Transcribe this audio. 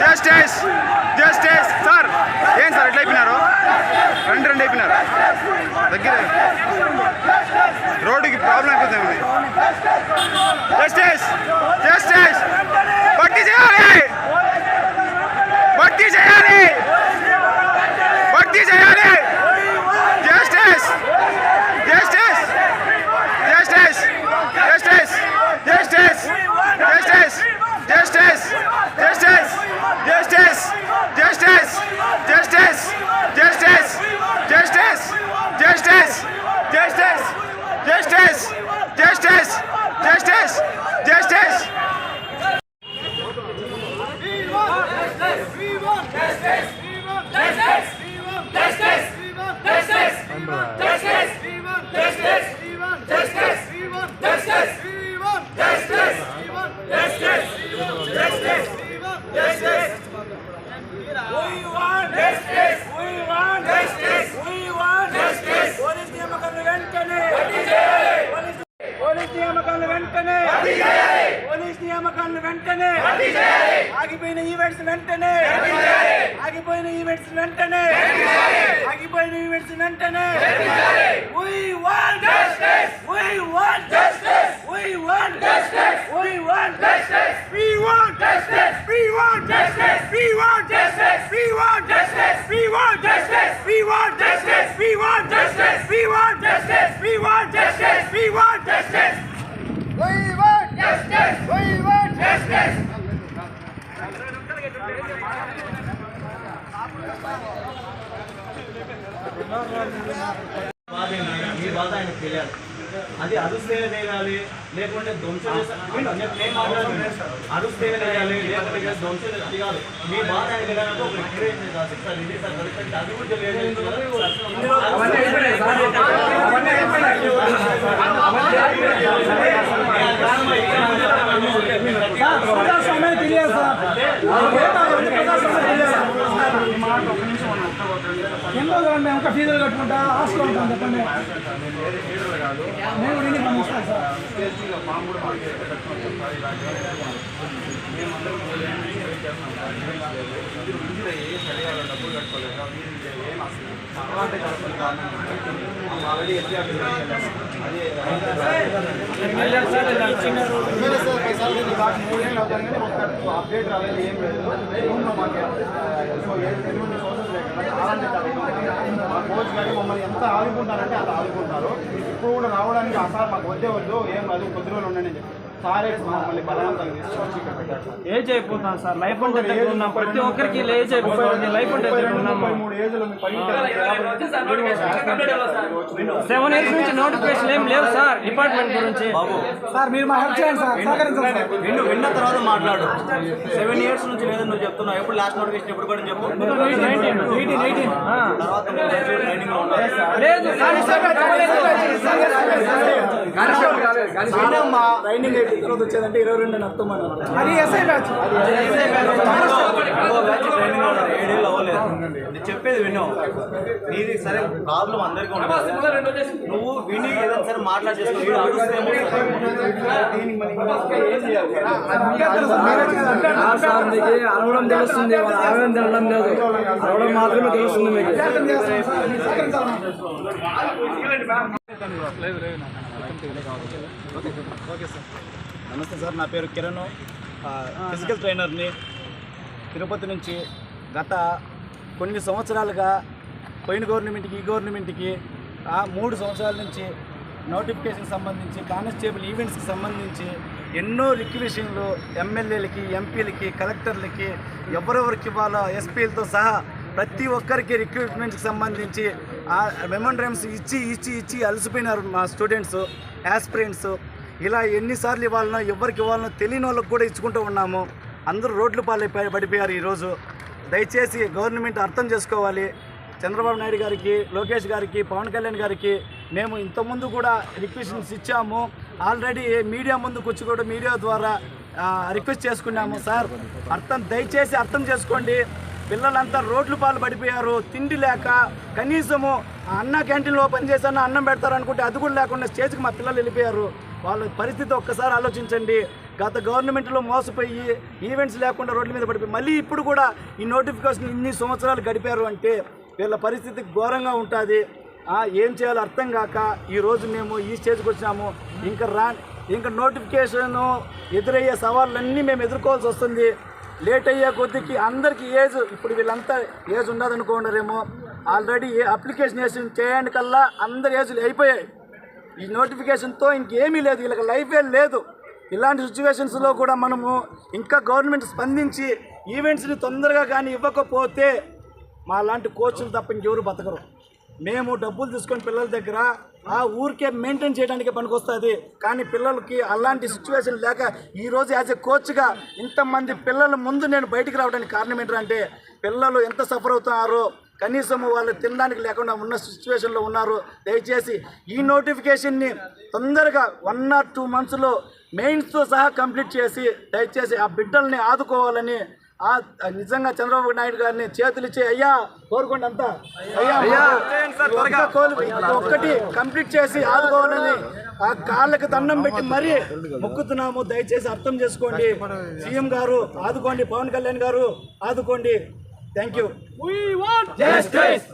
Justice justice sir. ఏం sir ఎట్లా అయిపోయినారు? రెండు రెండు అయిపోయినారు. దగ్గర. రోడ్డుకి ప్రాబ్లం అయిపోతుంది. Geçtiniz. Geçtiniz. Geçtiniz. Geçtiniz. Geçtiniz. Geçtiniz. We want justice! We want justice! నియామకాలను వెంటనే పోలీస్ నియామకాలను వెంటనే ఆగిపోయిన ఈవెంట్స్ వెంటనే ఆగిపోయిన ఈవెంట్స్ వెంటనే ఆగిపోయిన ఈవెంట్స్ వెంటనే We want justice. We want justice. We want justice. We want justice. We want justice. We want justice. We want justice. We want justice. We want justice. We want justice. We want justice. We want justice. We want justice. We want మీ బాధ ఆయనకు తెలియాలి అది అరుస్తే వేయాలి లేకుంటే ధ్వంసం నేను నేను మాట్లాడుతున్నాను. అరుస్తే లేకుంటే ధ్వంసం అది కాదు. మీ బాధ ఆయన తెలియాలంటే ఒక ఎంకరేజ్ కాదు. సార్ ఇది సార్ కరెక్ట్ అది కూడా తెలియదు అనుకుంటా హాస్టల్ ఉంటాను చెప్పండి నేను కూడా ఇంటికి పంపిస్తాను సార్ చిన్న మూడేళ్ళు అవుతాను కానీ ఒక అప్డేట్ రాలేదు ఏం లేదు రూమ్లో మాకు మా మమ్మల్ని ఎంత ఆదుకుంటారంటే అంత ఆదుకుంటారు. ఇప్పుడు కూడా రావడానికి ఆ సార్ మాకు వద్దే వద్దు ఏం కాదు కొద్ది రోజులు ఉండండి అని చెప్పి సారే మమ్మల్ని బలవంతంగా తీసుకొచ్చి ఇక్కడ పెట్టారు. సార్ ఏజ్ అయిపోతాం సార్ లైఫ్ అంటే దగ్గర ఉన్నాం. ప్రతి ఒక్కరికి ఏజ్ అయిపోతుంది లైఫ్ అంటే దగ్గర మూడు ఏజ్లు పని సెవెన్ ఇయర్స్ నుంచి నోటిఫికేషన్ ఏం లేవు సార్ డిపార్ట్మెంట్ గురించి. సార్ మీరు మా హెల్ప్ చేయండి సార్ సహకరించండి సార్. విన్ను విన్న తర్వాత మాట్లాడు. సెవెన్ ఇయర్స్ నుంచి లేదని నువ్వు చెప్తున్నావు. ఎప్పుడు లాస్ట్ నోటిఫికేషన్ ఎప్పుడు కూడా చెప్పు. తర్వాత రెండు చెప్పేది విన్నావు నీది సరే ప్రాబ్లం అందరికీ ఉంటుంది నువ్వు విని ఏదైనా సరే మాట్లాడేస్తావు తెలుస్తుంది మాత్రమే తెలుస్తుంది నమస్తే సార్. నా పేరు కిరణ్. ఫిజికల్ ట్రైనర్ని తిరుపతి నుంచి గత కొన్ని సంవత్సరాలుగా పోయిన గవర్నమెంట్కి ఈ గవర్నమెంట్కి ఆ మూడు సంవత్సరాల నుంచి నోటిఫికేషన్ సంబంధించి కానిస్టేబుల్ ఈవెంట్స్కి సంబంధించి ఎన్నో రిక్వెషన్లు ఎమ్మెల్యేలకి ఎంపీలకి కలెక్టర్లకి ఎవరెవరికి ఇవ్వాలో ఎస్పీలతో సహా ప్రతి ఒక్కరికి రిక్రూట్మెంట్కి సంబంధించి ఆ మెమోండ్రమ్స్ ఇచ్చి ఇచ్చి ఇచ్చి అలసిపోయినారు మా స్టూడెంట్స్ యాస్పిరెంట్స్ ఇలా ఎన్నిసార్లు ఇవ్వాలనో ఎవరికి ఇవ్వాలనో తెలియని వాళ్ళకి కూడా ఇచ్చుకుంటూ ఉన్నాము. అందరూ రోడ్లు పాలై పడిపోయారు ఈరోజు. దయచేసి గవర్నమెంట్ అర్థం చేసుకోవాలి. చంద్రబాబు నాయుడు గారికి లోకేష్ గారికి పవన్ కళ్యాణ్ గారికి మేము ఇంతకుముందు కూడా రిక్వెషన్స్ ఇచ్చాము. ఆల్రెడీ మీడియా ముందుకు వచ్చి కూడా మీడియా ద్వారా రిక్వెస్ట్ చేసుకున్నాము. సార్ అర్థం దయచేసి అర్థం చేసుకోండి. పిల్లలంతా రోడ్లు పాలు పడిపోయారు. తిండి లేక కనీసము ఆ అన్న క్యాంటీన్లో పనిచేసాను అన్నం పెడతారు అనుకుంటే అది కూడా లేకుండా స్టేజ్కి మా పిల్లలు వెళ్ళిపోయారు. వాళ్ళ పరిస్థితి ఒక్కసారి ఆలోచించండి. గత గవర్నమెంట్లో మోసపోయి ఈవెంట్స్ లేకుండా రోడ్ల మీద పడిపోయి మళ్ళీ ఇప్పుడు కూడా ఈ నోటిఫికేషన్ ఇన్ని సంవత్సరాలు గడిపారు అంటే వీళ్ళ పరిస్థితి ఘోరంగా ఉంటుంది. ఏం చేయాలో అర్థం కాక ఈరోజు మేము ఈ స్టేజ్కి వచ్చినాము. ఇంకా రా ఇంకా నోటిఫికేషన్ ఎదురయ్యే సవాళ్ళన్నీ మేము ఎదుర్కోవాల్సి వస్తుంది. లేట్ అయ్యే కొద్దికి అందరికీ ఏజ్ ఇప్పుడు వీళ్ళంతా ఏజ్ ఉన్నదనుకోండారేమో ఆల్రెడీ ఏ అప్లికేషన్ వేసి చేయండి కల్లా అందరి ఏజ్లు అయిపోయాయి. ఈ నోటిఫికేషన్తో ఇంకేమీ లేదు వీళ్ళకి లైఫే లేదు. ఇలాంటి సిచ్యువేషన్స్లో కూడా మనము ఇంకా గవర్నమెంట్ స్పందించి ఈవెంట్స్ని తొందరగా కానీ ఇవ్వకపోతే మా లాంటి కోచ్లు తప్ప ఇంకెవరు బతకరు. మేము డబ్బులు తీసుకొని పిల్లల దగ్గర ఆ ఊరికే మెయింటైన్ చేయడానికి పనికొస్తుంది. కానీ పిల్లలకి అలాంటి సిచ్యువేషన్ లేక ఈరోజు యాజ్ ఎ కోచ్గా ఇంతమంది పిల్లల ముందు నేను బయటికి రావడానికి కారణం ఏంటంటే పిల్లలు ఎంత సఫర్ అవుతున్నారో కనీసం వాళ్ళు తినడానికి లేకుండా ఉన్న సిచ్యువేషన్లో ఉన్నారు. దయచేసి ఈ నోటిఫికేషన్ని తొందరగా వన్ ఆర్ టూ మంత్స్లో మెయిన్స్తో సహా కంప్లీట్ చేసి దయచేసి ఆ బిడ్డల్ని ఆదుకోవాలని నిజంగా చంద్రబాబు నాయుడు గారిని చేతులు ఇచ్చి అయ్యా కోరుకోండి అంతా అయ్యా ఒక్కటి కంప్లీట్ చేసి ఆదుకోవాలని ఆ కాళ్ళకి దండం పెట్టి మరీ మొక్కుతున్నాము. దయచేసి అర్థం చేసుకోండి. సీఎం గారు ఆదుకోండి. పవన్ కళ్యాణ్ గారు ఆదుకోండి. Thank you justice